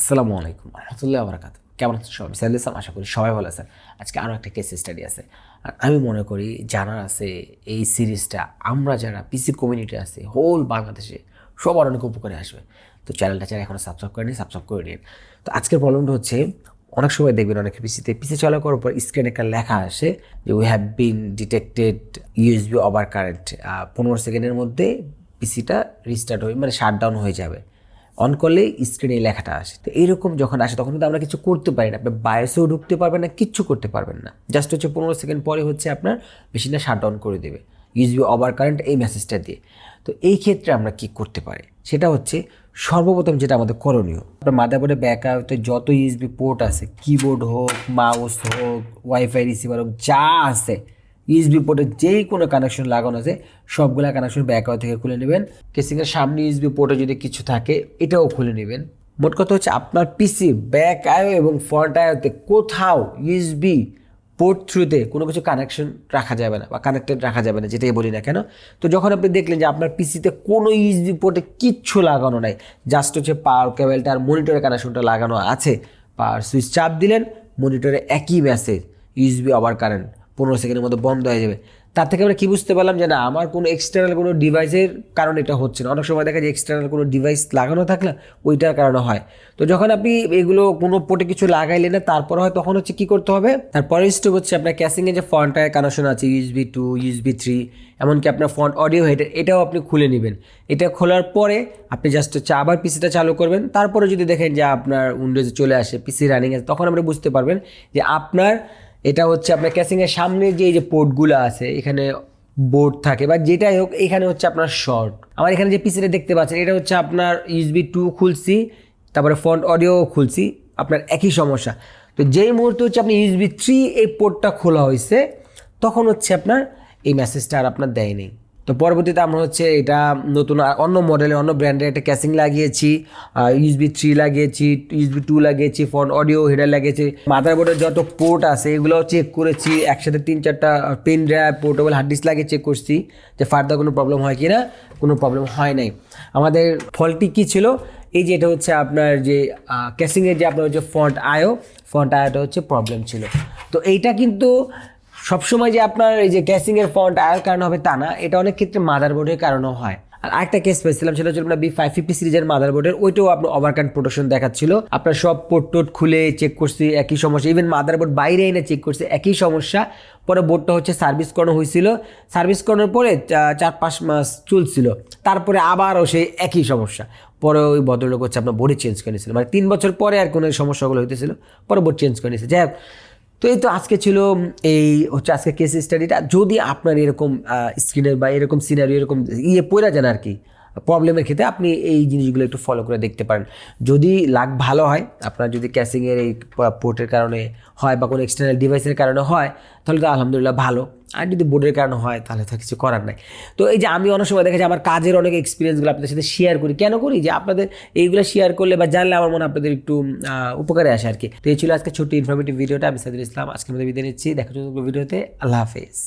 আসসালামু আলাইকুম রহমতুল্লাহ বরাকাত কেমন আছেন সবাই? সাইল ইসলাম, আশা করি সবাই ভালো আছেন। আজকে আরও একটা কেস স্টাডি আছে। আর আমি মনে করি যারা আছে এই সিরিজটা আমরা যারা পিসি কমিউনিটি আছে হোল বাংলাদেশে সবার অনেক উপকারে আসবে। তো চ্যানেলটা যারা এখনও সাবস্ক্রাইব করেনি সাবস্ক্রাইব করে নিন। তো আজকের প্রবলেমটা হচ্ছে, অনেক সময় দেখবেন অনেক পিসিতে পিসি চালু করার পর স্ক্রিনে একটা লেখা আসে যে we have been detected USB over current পনেরো সেকেন্ডের মধ্যে পিসিটা রিস্টার্ট হয়ে মানে শাটডাউন হয়ে যাবে। অন করলে স্ক্রিনে লেখাটা আসে। তো এইরকম যখন আসে, তখন কিন্তু আমরা কিছু করতে পারি না। আপনি বায়োসেও ঢুকতে পারবেন না, কিচ্ছু করতে পারবেন না। জাস্ট হচ্ছে পনেরো সেকেন্ড পরে হচ্ছে আপনার মেশিনটা শাট ডাউন করে দেবে। ইউজবি ওভার কারেন্ট এই মেসেজটা দিয়ে। তো এই ক্ষেত্রে আমরা কি করতে পারি? সেটা হচ্ছে সর্বপ্রথম যেটা আমাদের করণীয়। আপনার মাদারবোর্ডে ব্যাকআউটে যত ইউএসবি পোর্ট আছে কিবোর্ড হোক মাউস হোক ওয়াইফাই রিসিভার হোক, যা আছে ইউএসবি পোর্টে যেই কোনো কানেকশন লাগানো আছে, সবগুলা কানেকশন ব্যাকআউট থেকে খুলে নেবেন। কেসিংয়ের সামনে ইউএসবি পোর্টে যদি কিছু থাকে, এটাও খুলে নেবেন। মোট কথা হচ্ছে আপনার পিসি ব্যাক আয়ো এবং ফ্রন্ট আয়োতে কোথাও ইউএসবি পোর্ট থ্রুতে কোনো কিছু কানেকশন রাখা যাবে না বা কানেক্টেড রাখা যাবে না, যেটাই বলি না কেন। তো যখন আপনি দেখলেন যে আপনার পিসিতে কোনো ইউএসবি পোর্টে কিচ্ছু লাগানো নাই জাস্ট হচ্ছে পাওয়ার কেবেলটা আর মনিটরের কানেকশনটা লাগানো আছে। পাওয়ার সুইচ চাপ দিলেন মনিটরে একই মেসেজ ইউএসবি ওভার কারেন্ট পনেরো সেকেন্ডের মধ্যে বন্ধ হয়ে যাবে। তার থেকে আমরা কি বুঝতে পারলাম যে না, আমার কোনো এক্সটার্নাল কোনো ডিভাইসের কারণে এটা হচ্ছে না। অনেক সময় দেখা যায় এক্সটার্নাল কোনো ডিভাইস লাগানো থাকলে ওইটার কারণে হয়। তো যখন আপনি এগুলো কোনো পোর্টে কিছু লাগাইলেন না, তারপর হয় তখন হচ্ছে কী করতে হবে? তারপরে স্টেপ হচ্ছে আপনার ক্যাসিংয়ে যে ফন্টার কানেকশন আছে ইউএসবি টু ইউএসবি থ্রি এমনকি আপনার ফন্ট অডিও হেড এটাও আপনি খুলে নেবেন। এটা খোলার পরে আপনি জাস্ট হচ্ছে আবার পিসিটা চালু করবেন। তারপরে যদি দেখেন যে আপনার উইন্ডোজে চলে আসে পিসি রানিং আছে তখন আপনি বুঝতে পারবেন যে আপনার এটা হচ্ছে আপনার ক্যাসিংয়ের সামনে যে এই যে পোর্টগুলো আছে, এখানে বোর্ড থাকে বা যেটাই হোক, এখানে হচ্ছে আপনার শর্ট আমার এখানে যে পিসিটা দেখতে পাচ্ছেন, এটা হচ্ছে আপনার ইউসবি টু খুলছি, তারপরে ফ্রন্ট অডিও খুলছি, আপনার একই সমস্যা। তো যেই মুহূর্তে হচ্ছে আপনি ইউসবি থ্রি এই পোর্টটা খোলা হয়েছে, তখন হচ্ছে আপনার এই মেসেজটা আর আপনার দেয়নি তো পরবর্তীতে আমরা হচ্ছে এটা নতুন অন্য মডেলের অন্য ব্র্যান্ডের একটা ক্যাসিং লাগিয়েছি ইউএসবি থ্রি লাগিয়েছি ইউএসবি টু লাগিয়েছি ফোন অডিও হেডার লাগিয়েছি। মাদারবোর্ডের যত পোর্ট আছে, এগুলোও চেক করেছি, একসাথে তিন চারটা pen drive portable hard disk লাগিয়ে চেক করছি যে ফার্দার কোনো প্রবলেম হয় কি না কোনো প্রবলেম হয় নাই। আমাদের ফলটি কী ছিল? এই যে এটা হচ্ছে আপনার যে ক্যাসিংয়ের যে আপনার হচ্ছে ফন্ট আয়ো ফন্ট আয়োটা হচ্ছে প্রবলেম ছিল। তো এইটা কিন্তু সবসময় যে আপনার এই যে ক্যাসিংয়ের ফন্ট আয়ের কারণে হবে তা না, এটা অনেক ক্ষেত্রে মাদারবোর্ডের কারণেও হয়। আর একটা কেস পেয়েছিলাম, সেটা হচ্ছে আপনার বি ফাইভ ফিফটি সিরিজের মাদারবোর্ডের ওইটাও আপনার ওভারকান প্রোটেকশন দেখাচ্ছিল। আপনার সব পোর্ট টোট খুলে চেক করছি, একই সমস্যা ইভেন মাদারবোর্ড বাইরে এনে চেক করছি, একই সমস্যা। পরে বোর্ডটা হচ্ছে সার্ভিস করানো হয়েছিল। সার্ভিস করানোর পরে চার পাঁচ মাস চলছিল। তারপরে আবারও সেই একই সমস্যা। পরে ওই ভদ্রলোক হচ্ছে আপনার বোর্ডে চেঞ্জ করে নিয়েছিল। মানে তিন বছর পরে আর কোনো সমস্যাগুলো হইতেছিল। পরে বোর্ড চেঞ্জ করে নিয়েছে। যাই হোক তো এই তো আজকে ছিল এই হচ্ছে আজকে কেস স্টাডিটা যদি আপনার এরকম স্ক্রিনের বা এরকম সিনারি এরকম ইয়ে পড়া যান আর কি প্রবলেমের ক্ষেত্রে আপনি এই জিনিসগুলো একটু ফলো করে দেখতে পারেন। যদি লাগ ভালো হয়, আপনার যদি ক্যাসিংয়ের এই পোর্টের কারণে হয় বা কোনো এক্সটার্নাল ডিভাইসের কারণে হয়, তাহলে তো আলহামদুলিল্লাহ ভালো। আর যদি বোর্ডের কারণে হয়, তাহলে তো কিছু করার নাই। তো এই যে আমি অনেক সময় দেখা যায় আমার কাজের অনেক এক্সপিরিয়েন্সগুলো আপনাদের সাথে শেয়ার করি। কেন করি? যে আপনাদের এইগুলো শেয়ার করলে বা জানলে আমার মনে আপনাদের একটু উপকারে আসে আর কি। তো এই ছিল আজকে ছোট্ট ইনফরমেটিভ ভিডিওটা আমি সাদুল ইসলাম। আজকের মধ্যে বিদায় নিচ্ছি। দেখা যাচ্ছে ভিডিওতে আল্লাহ হাফেজ।